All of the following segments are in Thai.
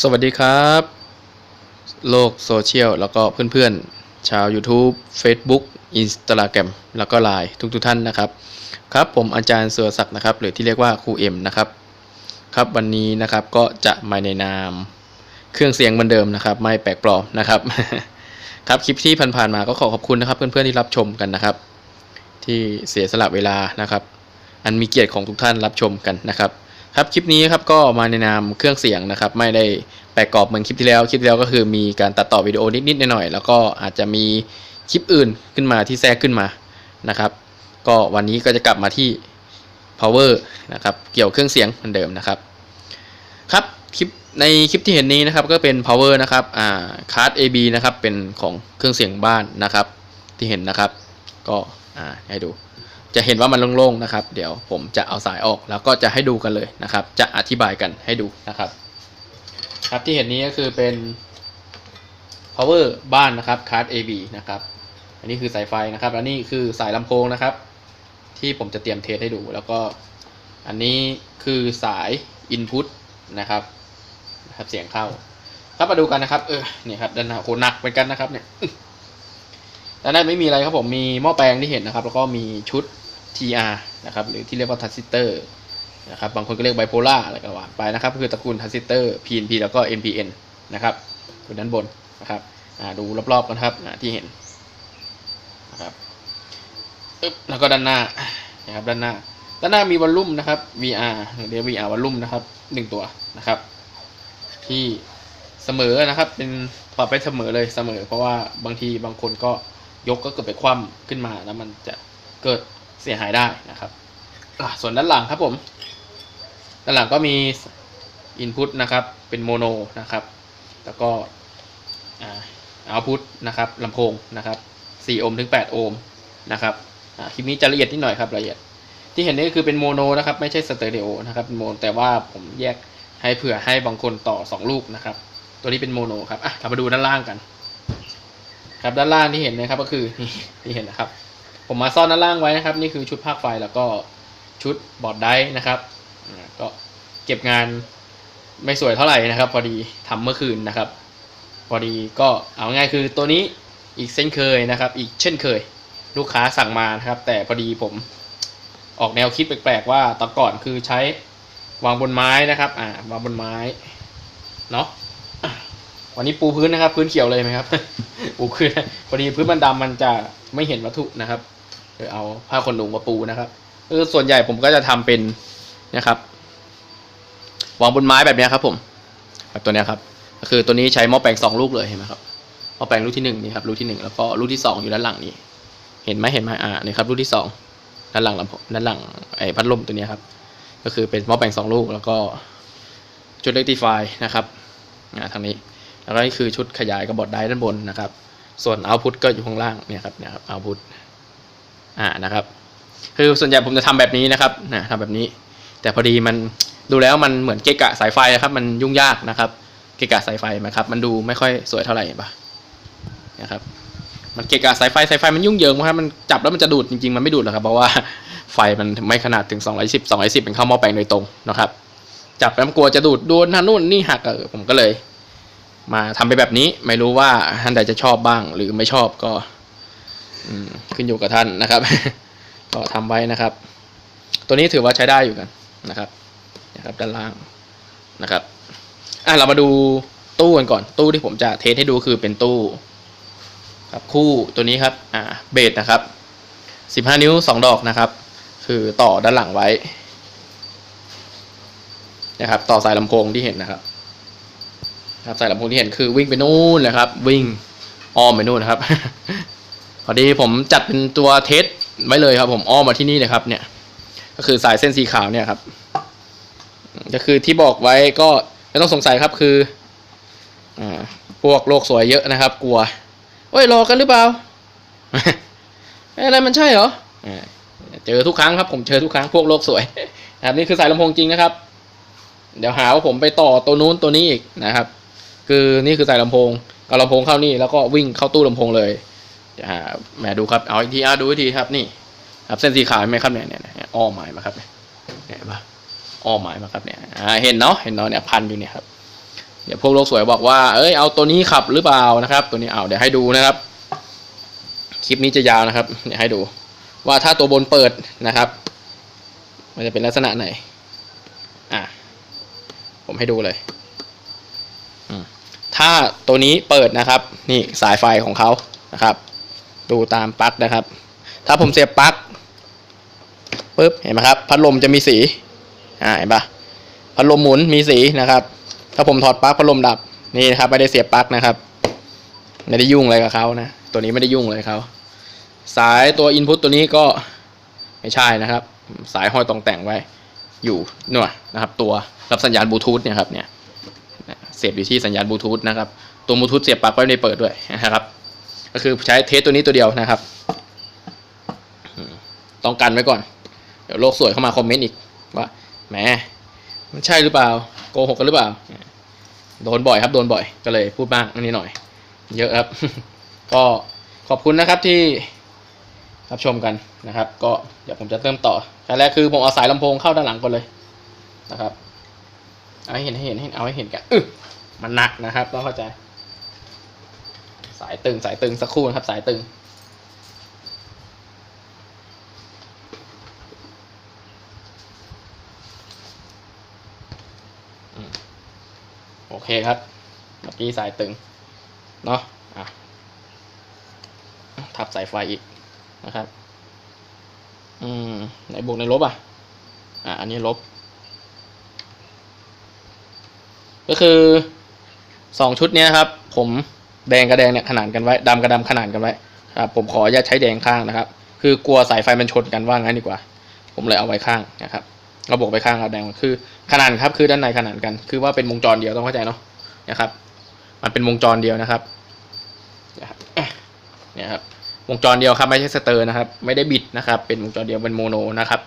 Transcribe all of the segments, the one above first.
สวัสดีครับ โลกโซเชียลแล้วก็เพื่อนๆ ชาว YouTube Facebook Instagram แล้วก็ Line ทุกๆท่านนะครับ ครับผมอาจารย์เสือศักดิ์นะครับ หรือที่เรียกว่าครูเอ็มนะครับ ครับวันนี้นะครับก็จะมาในนาม เครื่องเสียงเหมือนเดิมนะครับ ไม่แปลกปลอมนะครับ ครับคลิปที่ผ่านๆมาก็ขอขอบคุณนะครับ เพื่อนๆที่รับชมกันนะครับ ที่เสียสละเวลานะครับ อันมีเกียรติของทุกท่านรับชมกันนะครับ ครับคลิปนี้ครับก็มาในนามเครื่องเสียงนะครับ ไม่ได้แปลกรอบเหมือนคลิปที่แล้ว คลิปที่แล้วก็คือมีการตัดต่อวิดีโอนิดๆหน่อยๆแล้วก็อาจจะมีคลิปอื่นขึ้นมาที่แทรกขึ้นมานะครับ ก็วันนี้ก็จะกลับมาที่ power นะครับเกี่ยวเครื่องเสียงเหมือนเดิมนะครับครับคลิปในคลิปที่เห็นนี้นะครับก็เป็น power นะครับอ่าคาร์ด AB นะครับเป็นของเครื่องเสียงบ้านนะครับที่เห็นนะครับ ก็อ่าให้ดู จะเห็นว่ามันโล่งๆนะครับ เดี๋ยวผมจะเอาสายออกแล้วก็จะให้ดูกันเลยนะครับ จะอธิบายกันให้ดูนะครับ ครับที่เห็นนี้ก็คือเป็น power บ้านนะครับ card AB นะครับ อันนี้คือสายไฟนะครับอันนี้คือสายลำโพงนะครับ ที่ผมจะเตรียมเทสให้ดู แล้วก็อันนี้คือสาย input นะครับนะครับ เสียงเข้าครับมาดูกันนะครับ เออเนี่ยครับด้านหน้าโหหนักเหมือนกันนะครับเนี่ยด้านหน้าไม่มีอะไรครับผมมีหม้อแปลงที่เห็นนะครับ แล้วก็มีชุด TR นะครับหรือที่เรียกว่าทัสซิสเตอร์นะครับบางคนก็เรียกไบโพล่าอะไรก็ว่าไปนะครับคือตระกูลทัสซิสเตอร์ PNP แล้วก็ NPN นะครับอยู่ด้านบนนะครับดูรอบๆกันครับที่เห็นนะครับอึ๊บแล้วก็ด้านหน้านะครับด้านหน้า ด้านหน้ามีวอลลุ่มนะครับ VR เรียก VR วอลลุ่มนะครับหนึ่งตัวนะครับ ที่เสมอนะครับ เป็นปรับไปเสมอเลยเสมอ เพราะว่าบางทีบางคนก็ยกก็เกิดไปคว่ำขึ้นมาแล้วมันจะเกิด เสียหายได้นะครับอะส่วนด้านหลังครับผม ด้านหลังก็มี input นะครับ เป็นโมโนนะครับ แล้วก็อ่า output นะครับลำโพงนะครับ 4 โอห์มถึง 8 โอห์มนะครับคลิปนี้จะละเอียดนิดหน่อยครับละเอียด ที่เห็นนี่ก็คือเป็นโมโนนะครับ ไม่ใช่สเตอริโอนะครับโมโนแต่ว่าผมแยกให้เผื่อให้บางคนต่อ 2 ลูกนะครับ ตัวนี้เป็นโมโนครับอะเรามาดูด้านล่างกัน ครับด้านล่างที่เห็นนะครับก็คือนี่ที่เห็นนะครับ ผมมาซ่อนด้านล่างไว้นะครับ นี่คือชุดภาคไฟแล้วก็ชุดบอร์ดไดร์นะครับก็เก็บงานไม่สวยเท่าไหร่นะครับ พอดีทำเมื่อคืนนะครับ พอดีก็เอาง่ายคือตัวนี้อีกเช่นเคยนะครับ อีกเช่นเคย ลูกค้าสั่งมานะครับ แต่พอดีผมออกแนวคิดแปลกๆว่าตอนก่อนคือใช้วางบนไม้นะครับ อ่าวางบนไม้เนาะ วันนี้ปูพื้นนะครับ พื้นเขียวเลยไหมครับปูพื้นพอดีพื้นมันดำมันจะไม่เห็นวัตถุนะครับเดี๋ยเอาผ้าขนหนูมาปูนะครับคือส่วนใหญ่ผมก็จะทำเป็นนะครับวางบนไม้แบบนี้ครับ ผมแบบตัวนี้ครับก็คือตัวนี้ใช้หม้อแปลงสองลูกเลยเห็นไหมครับหม้อแปลงลูกที่หนึ่งนี่ครับลูกที่หนึ่งแล้วก็ลูกที่สองอยู่ด้านหลังนี้ เห็นไหมเห็นไหมอ่านี่ครับลูกที่สองด้านหลังลำโพงด้านหลังไอ้พัดลมตัวนี้ครับ ก็คือเป็นหม้อแปลงสองลูกแล้วก็ชุดเล็กตีไฟนะครับอ่าทางนี้ แล้วก็นี่คือชุดขยายกับบอร์ดไดร์ด้านบนนะครับ ส่วนเอาพุทก็อยู่ข้างล่างเนี่ยครับเนี่ยครับเอาพุทอ่านะครับ คือส่วนใหญ่ผมจะทำแบบนี้นะครับนะทำแบบนี้ แต่พอดีมันดูแล้วมันเหมือนเกะกะสายไฟนะครับ มันยุ่งยากนะครับ เกะกะสายไฟไหมครับ มันดูไม่ค่อยสวยเท่าไหร่ปะนะครับ มันเกะกะสายไฟสายไฟมันยุ่งเหยิงมากครับมันจับแล้วมันจะดูดจริงๆมันไม่ดูดหรอกครับเพราะว่าไฟมันไม่ขนาดถึง210 210เป็นเข้าหม้อแปลงโดยตรงนะครับ จับแล้วกลัวจะดูดโดนท่านู่นนี่หักเออผมก็เลย มาทำไปแบบนี้ไม่รู้ว่าท่านใดจะชอบบ้าง หรือไม่ชอบก็อขึ้นอยู่กับท่านนะครับ ก็ทำไว้นะครับ ตัวนี้ถือว่าใช้ได้อยู่กันนะครับนะครับ ด้านล่างนะครับอะเรามาดูตู้กันก่อนตู้ที่ผมจะเทสให้ดูคือเป็นตู้ครับคู่ตัวนี้ครับอ่าเบสนะครับสิบห้านิ้วสองดอกนะครับ คือต่อด้านหลังไว้นะครับ ต่อสายลำโพงที่เห็นนะครับ ครับสายลำโพงที่เห็นคือวิ่งไปนู่นเลยครับ วิ่งอ้อมไปนู่นนะครับ พอดีผมจัดเป็นตัวเทสไว้เลยครับ ผมอ้อมมาที่นี่เลยครับ เนี่ย ก็คือสายเส้นสีขาวเนี่ยครับ ก็คือที่บอกไว้ก็ไม่ต้องสงสัยครับคืออ่าพวกโลกสวยเยอะนะครับ กลัวเอ้ยรอกันหรือเปล่าอะไรมันใช่เหรอเจอทุกครั้งครับ ผมเจอทุกครั้งพวกโลกสวยนะครับนี่คือสายลำโพงจริงนะครับ เดี๋ยวหาว่าผมไปต่อตัวนู้นตัวนี้อีกนะครับ คือนี่คือใสายลำโพงเอาลำโพงเข้านี่แล้วก็วิ่งเข้าตู้ลำโพงเลยอ่าแหมดูครับเอาอีกทีอะดูอีกทีครับนี่ครับเส้นสีขาวไหมครับเนี่ยเนี่ยเนี่ยอ้อมหมายมาครับเนี่ยเห็นปะอ้อหมายมาครับเนี่ยอ่าเห็นเนาะเห็นเนาะเนี่ยพันอยู่เนี่ยครับเดี๋ยวพวกโลกสวยบอกว่าเอ้ยเอาตัวนี้ขับหรือเปล่านะครับ ตัวนี้เอาเดี๋ยวให้ดูนะครับ คลิปนี้จะยาวนะครับเดี๋ยวให้ดู ว่าถ้าตัวบนเปิดนะครับ มันจะเป็นลักษณะไหนอะผมให้ดูเลย ถ้าตัวนี้เปิดนะครับ นี่สายไฟของเขานะครับ ดูตามปลั๊กนะครับ ถ้าผมเสียบปลั๊กปุ๊บเห็นไหมครับ พัดลมจะมีสีอ่าเห็นปะพัดลมหมุนมีสีนะครับ ถ้าผมถอดปลั๊กพัดลมดับนี่นะครับไม่ได้เสียบปลั๊กนะครับไม่ได้ยุ่งอะไรกับเขานะตัวนี้ไม่ได้ยุ่งเลยเขาสายตัวอินพุตตัวนี้ก็ไม่ใช่นะครับ สายห้อยตรงแต่งไว้อยู่หน่วยนะครับ ตัวรับสัญญาณบลูทูธเนี่ยครับเนี่ย เสียบอยู่ที่สัญญาณบลูทูธนะครับตัวบลูทูธเสียบปลั๊กไว้ในเปิดด้วยนะครับก็คือใช้เทสตัวนี้ตัวเดียวนะครับต้องกันไว้ก่อน เดี๋ยวโลกสวยเข้ามาคอมเมนต์อีกว่าแหมมันใช่หรือเปล่าโกหกกันหรือเปล่า โดนบ่อยครับโดนบ่อยก็เลยพูดบ้างอันนี้หน่อย เยอะครับ ก็ขอบคุณนะครับที่รับชมกันนะครับ ก็เดี๋ยวผมจะเริ่มต่อขั้นแรกคือผมเอาสายลำโพงเข้าด้านหลังก่อนเลยนะครับ เอาให้เห็นให้เห็นให้เอาให้เห็นกันอึมันหนักนะครับต้องเข้าใจ สายตึงสายตึงสักครู่นะครับ สายตึงโอเคครับ เมื่อกี้สายตึง เนาะอะทับสายไฟอีกนะครับ อืมในบวกในลบอะ อะ อันนี้ลบ ก็คือสองชุดนี้ยครับ ผมแดงกับแดงเนี่ยขนานกันไว้ดำกับดำขนานกันไว้ครับผมขออนุญาตใช้แดงข้างนะครับ คือกลัวสายไฟมันชนกันว่างั้นดีกว่า ผมเลยเอาไว้ข้างนะครับเราบวกไปข้างเอาแดงคือ ขนานครับคือด้านในขนานกัน คือว่าเป็นวงจรเดียวต้องเข้าใจเนาะนะครับ มันเป็นวงจรเดียวนะครับนะครับเนี่ยครับวงจรเดียวครับไม่ใช่สเตอร์นะครับ ไม่ได้บิดนะครับ เป็นวงจรเดียวเป็นโมโนนะครับ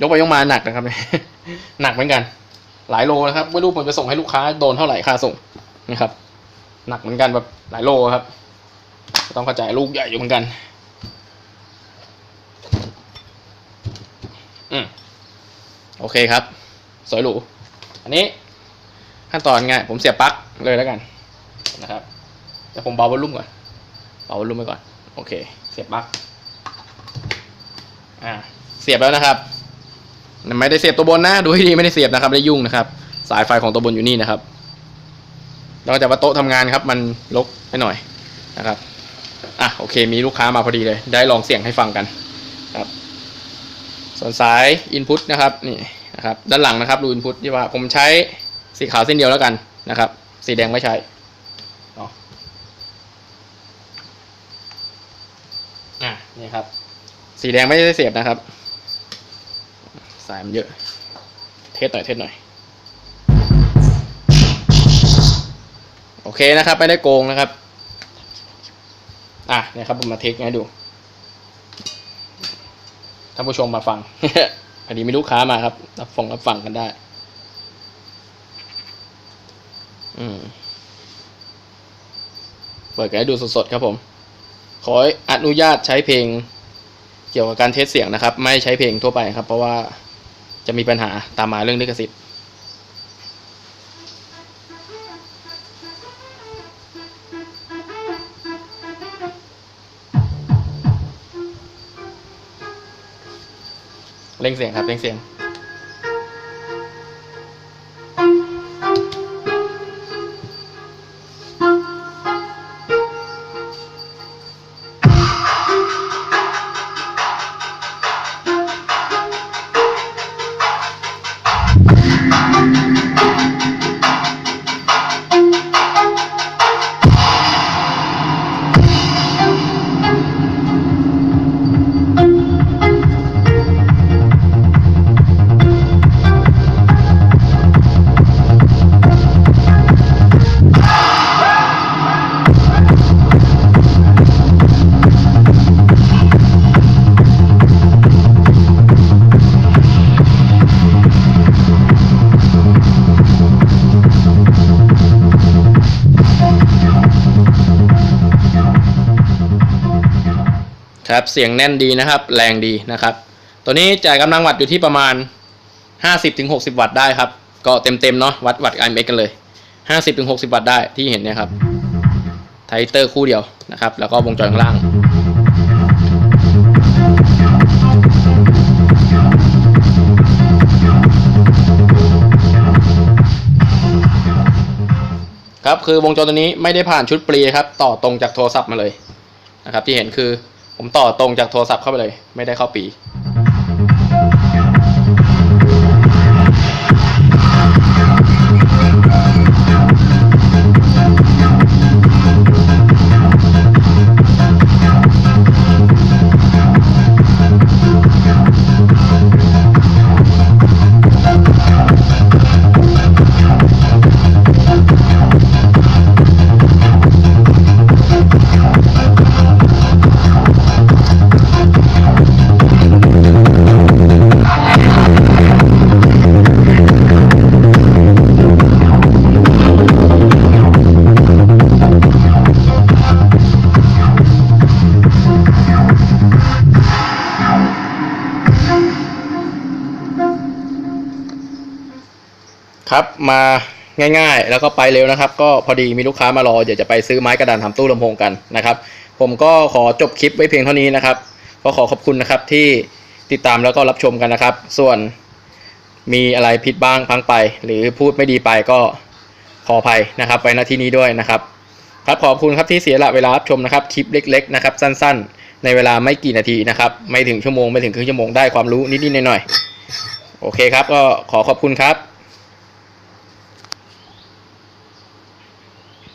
ยกไปยกมาหนักนะครับหนักเหมือนกัน หลายโลนะครับไม่รู้ผมจะส่งให้ลูกค้าโดนเท่าไหร่ค่าส่งนะครับ หนักเหมือนกันแบบหลายโลครับ ต้องเข้าใจลูกใหญ่อยู่เหมือนกัน อืมโอเคครับ สวยหรูอันนี้ขั้นตอนง่ายผมเสียบปลั๊กเลยแล้วกันนะครับเดี๋ยวผมเบาวอลลุ่มก่อนเบาวอลลุ่มไปก่อน โอเค เสียบปลั๊กอ่าเสียบแล้วนะครับ ไม่ได้เสียบตัวบนนะดูให้ดีไม่ได้เสียบนะครับได้ยุ่งนะครับ สายไฟของตัวบนอยู่นี่นะครับนอกจากว่าโต๊ะทำงานครับ มันลกไปหน่อยนะครับอะโอเค มีลูกค้ามาพอดีเลย ได้ลองเสียงให้ฟังกันครับส่วนสาย Input นะครับนี่นะครับด้านหลังนะครับดู Input ที่ว่าผมใช้สีขาวเส้นเดียวแล้วกันนะครับ สีแดงไม่ใช้เนาะอะนี่ครับ สีแดงไม่ได้เสียบนะครับ สายมันเยอะ เทสหน่อยเทสหน่อย โอเคนะครับไม่ได้โกงนะครับ อะเนี่ยครับผมมาเทสให้ดูท่านผู้ชมมาฟังพอดีมีลูกค้ามาครับ รับฟังรับฟังกันได้ อืมเปิดกันให้ดูสดๆครับผม ขออนุญาตใช้เพลงเกี่ยวกับการเทสเสียงนะครับ ไม่ใช้เพลงทั่วไปครับ เพราะว่า จะมีปัญหาตามมาเรื่องลิขสิทธิ์เร่งเสียงครับเร่งเสียง ครับ เสียงแน่นดีนะครับ แรงดีนะครับ ตัวนี้จ่ายกำลังวัตต์อยู่ที่ประมาณ 50-60 วัตต์ได้ครับ ก็เต็มๆเนาะวัดวัด IMX กันเลย 50-60 วัตต์ได้ที่เห็นเนี่ยครับไทเตอร์คู่เดียวนะครับ แล้วก็วงจรข้างล่าง ครับคือวงจรตัวนี้ไม่ได้ผ่านชุดปรีครับ ต่อตรงจากโทรศัพท์มาเลยนะครับ ที่เห็นคือ ผมต่อตรงจากโทรศัพท์เข้าไปเลย ไม่ได้เข้าปี ครับมาง่ายๆ แล้วก็ไปเร็วนะครับ ก็พอดีมีลูกค้ามารอเดี๋ยวจะไปซื้อไม้กระดานทำตู้ลำโพงกันนะครับ ผมก็ขอจบคลิปไว้เพียงเท่านี้นะครับ ก็ขอขอบคุณนะครับที่ติดตามแล้วก็รับชมกันนะครับ ส่วนมีอะไรผิดบ้างพังไป หรือพูดไม่ดีไปก็ขออภัยนะครับไว้ณที่นี้ด้วยนะครับ ครับขอบคุณครับที่เสียละเวลารับชมนะครับคลิปเล็ก ๆ นะครับ สั้น ๆ ในเวลาไม่กี่นาทีนะครับ ไม่ถึงชั่วโมงไม่ถึงครึ่งชั่วโมงได้ความรู้นิดๆหน่อยๆโอเคครับ ก็ขอขอบคุณครับ